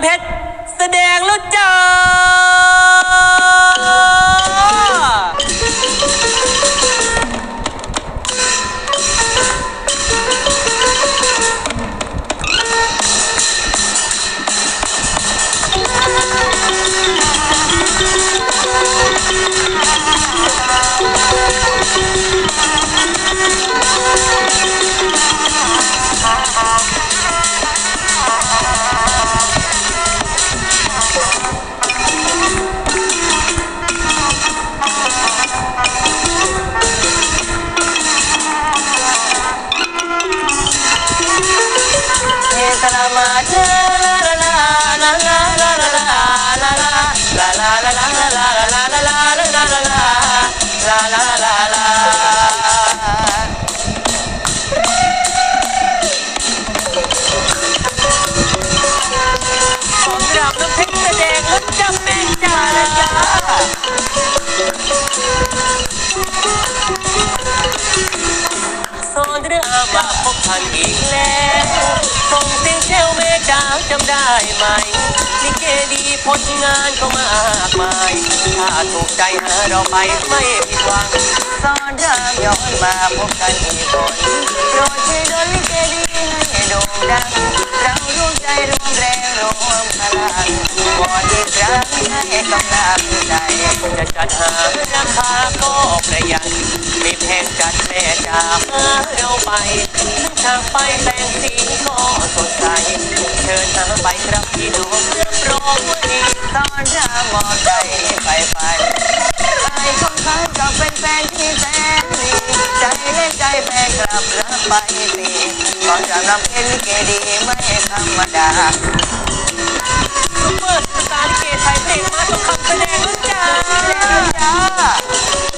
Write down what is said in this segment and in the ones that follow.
ำเพชรแสดงแล้วจ้า จำได้ไหมลิเกดีผลงานก็มากมาย ถ้าถูกใจหาเราไปไม่ผิดหวังสอนรามย้อนมาพบกันอีกคนโปรดช่วยดลลิเกดีให้โด่งดัง เราร่วมใจร่วมแรงรวมพลังวอนอีกครั้งให้กำลังใจ จะจัดหาราคาก็ประหยัดมีแพงจัดแม่จ๋าหาเราไปซึ่งทางไปแต่งสีก็สดใส ชิญทางไปครับพี่น้องรับรองว่าดีตอนรามองใจไปฝันไปคงค้างกับเป็นแฟนที่แสนดีใจเล่นใจแฟนกลับรับไปสิก่อนจะนำเพลงลิเกดีไม่ธรรมดาซุปเปอร์สตาร์ลิเกไทยเพลงมาทุกคำแสดงแล้วจ้าจ้าจะ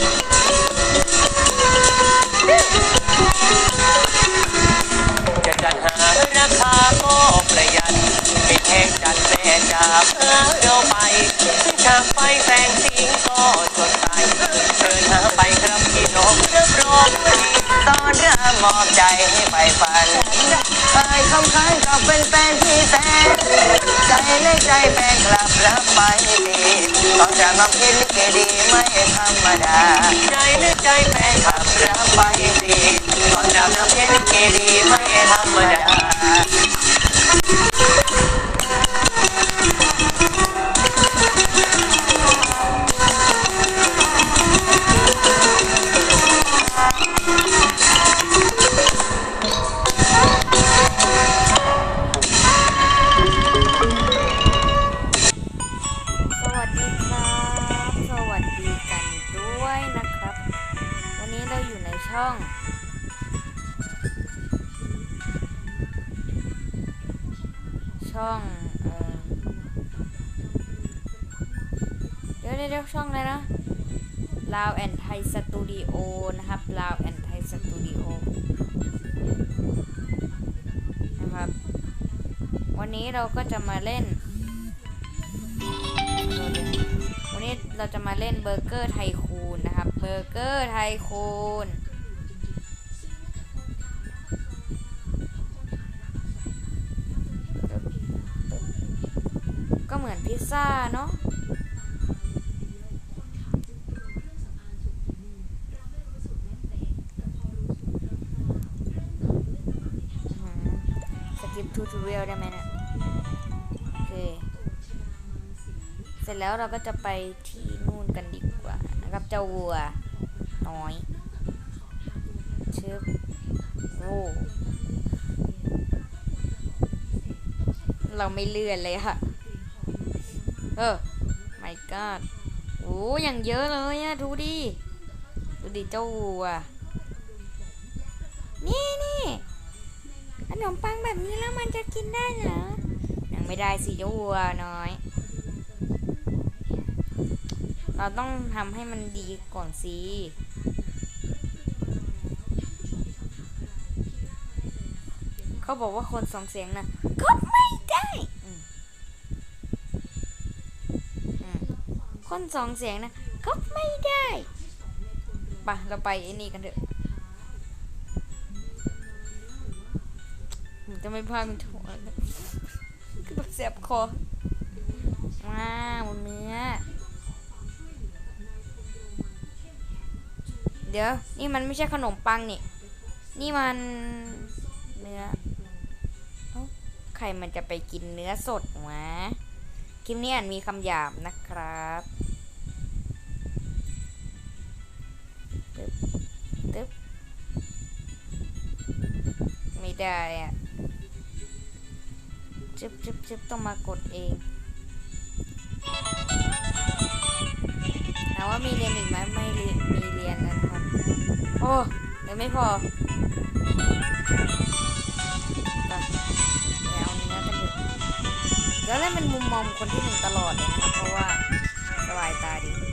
แม่จ๋าพาเราไปซึ่งฉากไฟแสงสีก็สดใสเชิญหาไปครับพี่น้องรับรองว่าดีตอนรามอบใจให้ไปฝันไปคำค้างกับเป็นแฟนที่แสนใจเล็กใจแฟนกลับรับไปดีต้อนจะมาเพลงลิเกดีไม่ธรรมดาใจเล็กใจแฟนก ช่องเดี๋ยวเดี๋ยวเดี๋ยวช่องอะไรนะลาวแอนไทยสตูดิโอนะครับลาวแอนไทยสตูดิโอนะครับ วันนี้เราก็จะมาเล่น วันนี้เราจะมาเล่นเบอร์เกอร์ไทคูนนะครับ เบอร์เกอร์ไทคูน ลิซซ่าเนาะสกิปทูทูเรียลได้ไหมเนะโอเค เสร็จแล้วเราก็จะไปที่นู่นกันดีกว่านะครับเจ้าวัว น้อยชึบโอ้เราไม่เลื่อนเลยค่ะ เออ my god โอ้อย่างเยอะเลยอะดูดิ ดูดิเจ้าวัว นี่นี่ขนมปังแบบนี้แล้วมันจะกินได้เหรอ ยังไม่ได้สิเจ้าวัวน้อย เราต้องทำให้มันดีก่อนสิเขาบอกว่าคนสองเสียงนะก็ไม่ คนสองเสียงนะก็ไม่ได้ไปะเราไปไอ้นี่กันเถอะจะไม่พลาดเป็นถั่วเลยเสียบคอว้าวเนื้อเดี๋ยว นี่มันไม่ใช่ขนมปังนี่ นี่มันเนื้ออใครมันจะไปกินเนื้อสดวะ คลิปนี้อาจมีคำหยาบนะครับตึ๊บตึ๊บไม่ได้อะจึ๊บจึ๊บจึ๊บต้องมากดเองถามว่ามีเรียนอีกไหมไม่เรียนมีเรียนแล้วนะครับ โอ้เดี๋ยวไม่พอ แล้วเล่นเป็นมุมมองคนที่หนึ่งตลอดเลยนะครับเพราะว่าสบายตาดี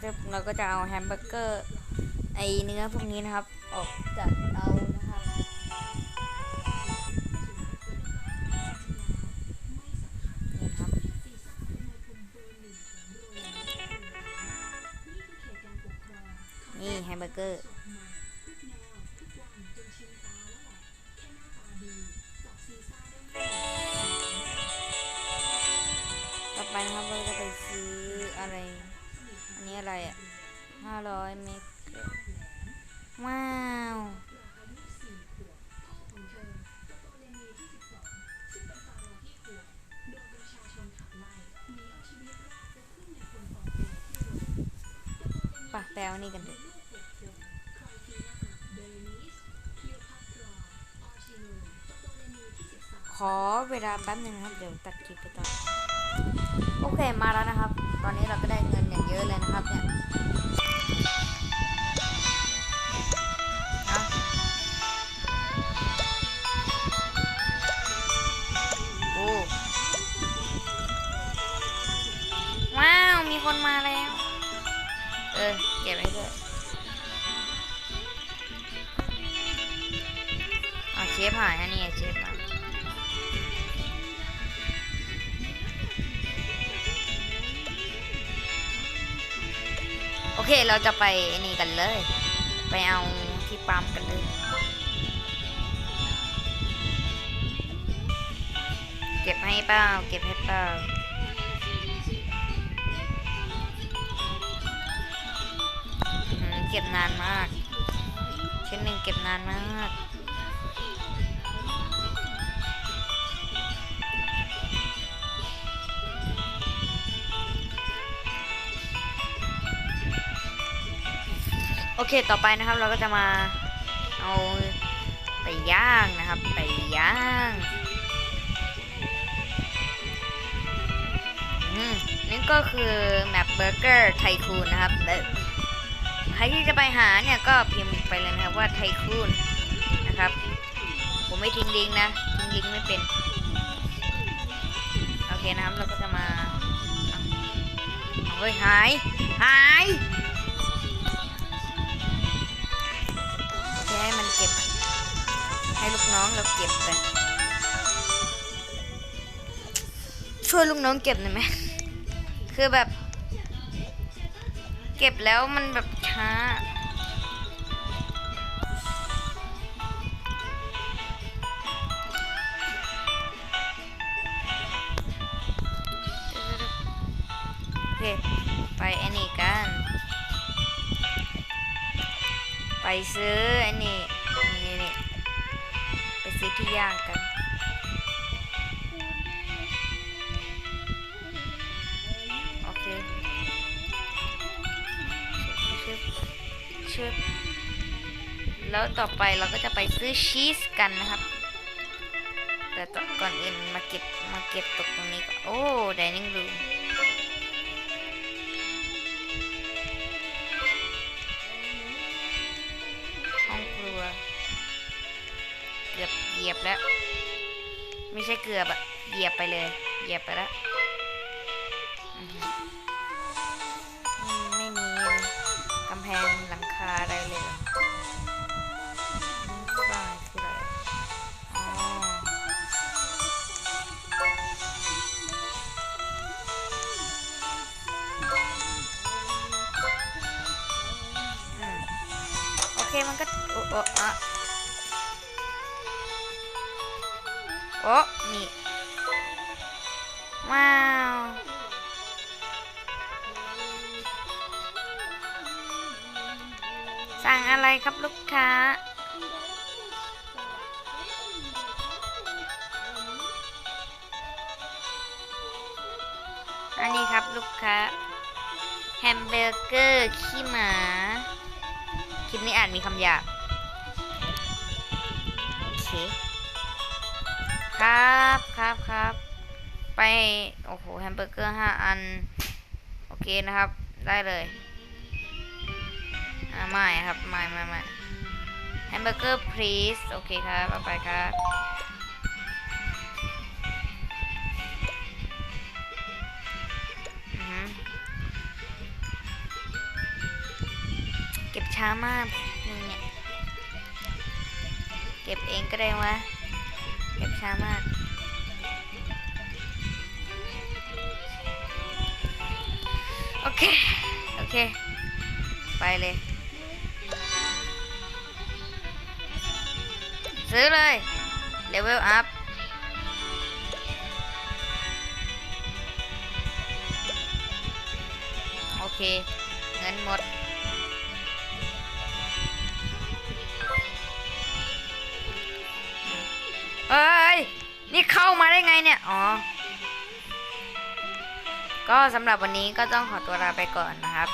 เถอะเราก็จะเอาแฮมเบอร์เกอร์ไอเนื้อพวกนี้นะครับ ออกจากเตานะครับนี่แฮมเบอร์เกอร์ต่อไปนะครับเราจะไปซื้ออะไร นี้อะไรอะห้าร้อยเมกว้าวปะแปลวนี่กันเถอะขอเวลาแป๊บหนึงครับ เดี๋ยวตัดคลิปไปต่อ โอเคมาแล้วนะครับ ตอนนี้เราก็ได้เงิน อย่างเยอะเลยนะครับเนี่ยฮะโอ้ว้าว มีคนมาแล้ว เออ เก็บไว้ด้วยอะเชฟหายอันนี้เชฟมา เคเราจะไปนี่กันเลย ไปเอาที่ปั๊มกันเลยเก็บให้เปล่าเก็บให้เปล่าเก็บนานมาก ชิ้นหนึ่งเก็บนานมาก โอเคต่อไปนะครับเราก็จะมาเอาไปย่างนะครับไปย่างนี่ก็คือแมปเบอร์เกอร์ไทคูนนะครับใครที่จะไปหาเนี่ยก็พิมพ์ไปเลยนะครับว่าไทคูนนะครับ ผมไม่ทิ้งลิงก์นะทิ้งลิงก์ไม่เป็นโอเคนะครับเราก็จะมาเอาเอาเฮ้ยหายหาย ให้มันเก็บ ให้ลูกน้องเราเก็บไปช่วยลูกน้องเก็บหน่อยไหมคือแบบ เก็บแล้วมันแบบช้า ย่างกัน โอเคชึบชึบแล้วต่อไปเราก็จะไปซื้อชีสกันนะครับ แต่ก่อนอื่นมาเก็บมาเก็บตกตรงนี้ก่อนโอ้ด i ยียบแล้ว ไม่ใช่เกือบอะเหยียบไปเลย เหยียบไปแล้วไม่มีกำแพงหลังคาอะไรเลยบ้าคืออโอเคมันก็โอ้โอ้อะ โอ้นี่ ว้าว สั่งอะไรครับลูกค้า อันนี้ครับลูกค้า แฮมเบอร์เกอร์ ขี้หมา คลิปนี้อาจมีคำหยาบ โอเค ครับครับครับไปโอ้โหแฮมเบอร์เกอร์ห้าอัน โอเคนะครับ ได้เลยอ่าไม่ครับไม่ไม่ไม่แฮมเบอร์เกอร์ please โอเคครับเอาไปครับเก็บช้ามากมึงเนี่ย เก็บเองก็ได้วะ เก็บช้ามาก โอเค โอเค ไปเลย ซื้อเลยเลเวลอัพโอเค เงินหมด นี่เข้ามาได้ไงเนี่ย อ๋อ ก็สำหรับวันนี้ก็ต้องขอตัวลาไปก่อนนะครับ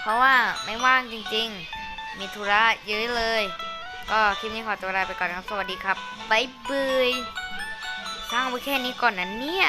เพราะว่าไม่ว่างจริงๆ มีธุระเยอะเลย ก็คลิปนี้ขอตัวลาไปก่อนครับ สวัสดีครับ บ๊ายบาย สร้างไว้แค่นี้ก่อนนะเนี่ย